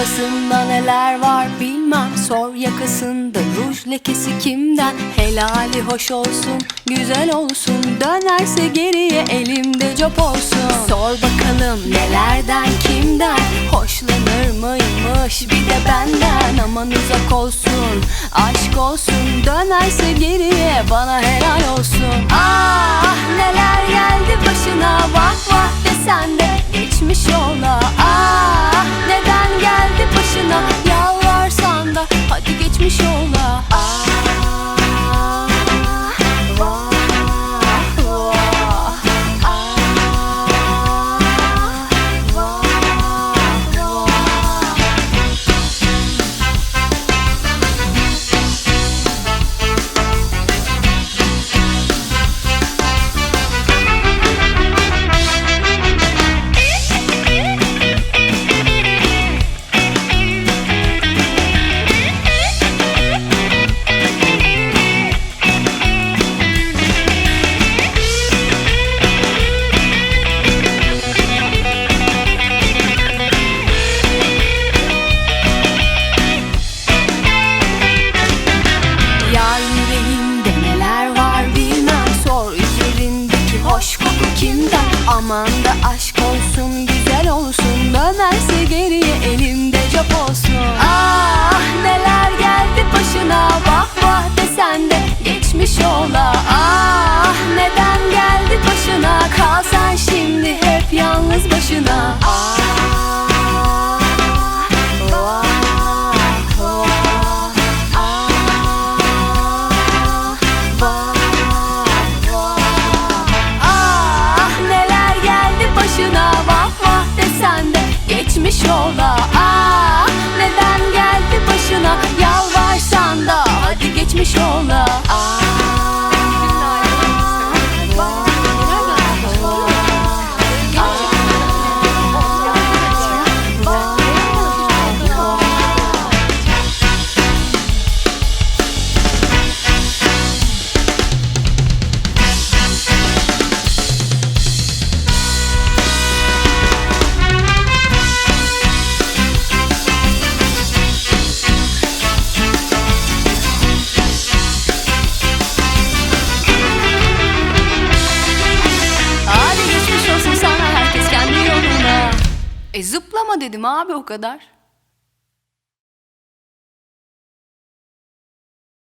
Başında neler var bilmem. Sor yakasında ruj lekesi kimden? Helali hoş olsun güzel olsun. Dönerse geriye elimde cop olsun. Sor bakalım nelerden kimden? Hoşlanır mıymış bir de benden? Aman uzak olsun aşk olsun. Dönerse geriye bana helal olsun. Ah neler geldi başına? Vah vah desen de geçmiş ola geçmiş ola Ah kimden Aman da aşk E zıplama dedim abi o kadar.